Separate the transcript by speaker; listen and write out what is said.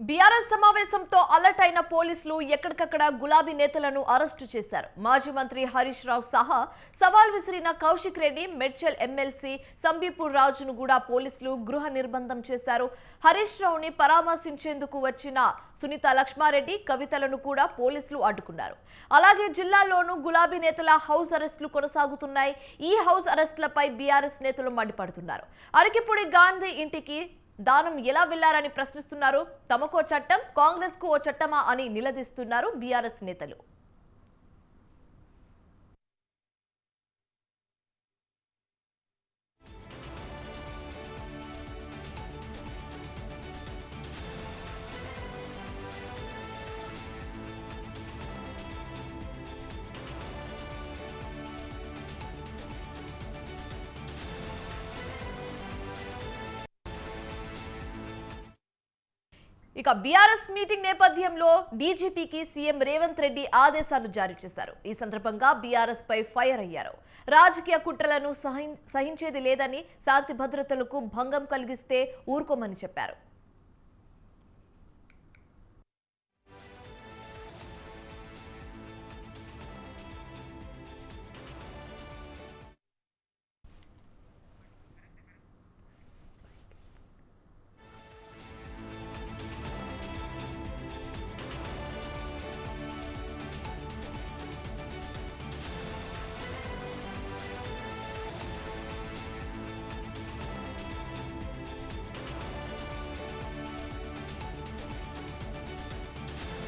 Speaker 1: BRS సమావేశంతో alert అయిన పోలీసులు ఎక్కడికక్కడ గులాబీ నేతలను అరెస్టు చేశారు. మాజీ మంత్రి హరీష్ రావు సహా సవాల్ విసిరిన కౌశిక్ రెడ్డి మెడ్చల్ ఎమ్మెల్సీ సంబీపూర్ రాజును కూడా పోలీసులు గృహ నిర్బంధం చేశారు. హరీష్ రావుని పరామర్శించేందుకు వచ్చిన సునీత లక్ష్మారెడ్డి కవితలను కూడా పోలీసులు అడ్డుకున్నారు. అలాగే జిల్లాలోనూ గులాబీ నేతల హౌస్ అరెస్టులు కొనసాగుతున్నాయి. ఈ హౌస్ అరెస్టులపై బీఆర్ఎస్ నేతలు మండిపడుతున్నారు. అరకిపూడి గాంధీ ఇంటికి దానం ఎలా వెళ్ళారని ప్రశ్నిస్తున్నారు? తమకో చట్టం కాంగ్రెస్కు ఓ చట్టమా అని నిలదీస్తున్నారు బీఆర్ఎస్ నేతలు. ఇక బీఆర్ఎస్ మీటింగ్ నేపథ్యంలో డీజీపీకి సీఎం రేవంత్ రెడ్డి ఆదేశాలు జారీ చేశారు. ఈ సందర్భంగా బీఆర్ఎస్ పై ఫైర్ అయ్యారు. రాజకీయ కుట్రలను సహించేది లేదని శాంతి భద్రతలకు భంగం కలిగిస్తే ఊరుకోమని చెప్పారు.